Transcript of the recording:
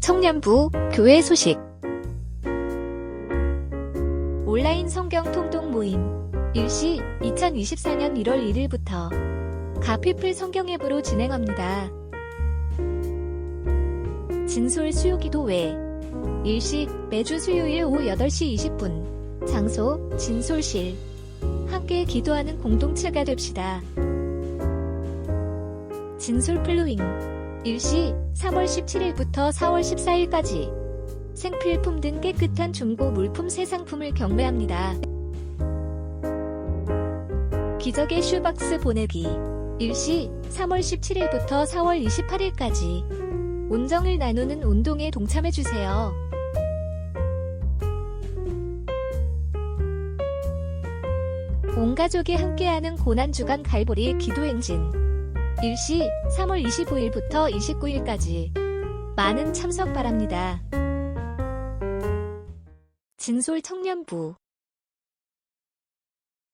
청년부 교회 소식 온라인 성경 통독 모임 일시 2024년 1월 1일부터 가피플 성경 앱으로 진행합니다. 진솔 수요기도 외 일시 매주 수요일 오후 8시 20분 장소 진솔실 함께 기도하는 공동체가 됩시다. 진솔 플루잉 일시 3월 17일부터 4월 14일까지 생필품 등 깨끗한 중고 물품 새 상품을 경매합니다. 기적의 슈박스 보내기 일시 3월 17일부터 4월 28일까지 온정을 나누는 운동에 동참해주세요. 온 가족이 함께하는 고난주간 갈보리 기도행진 일시 3월 25일부터 29일까지 많은 참석 바랍니다. 진솔 청년부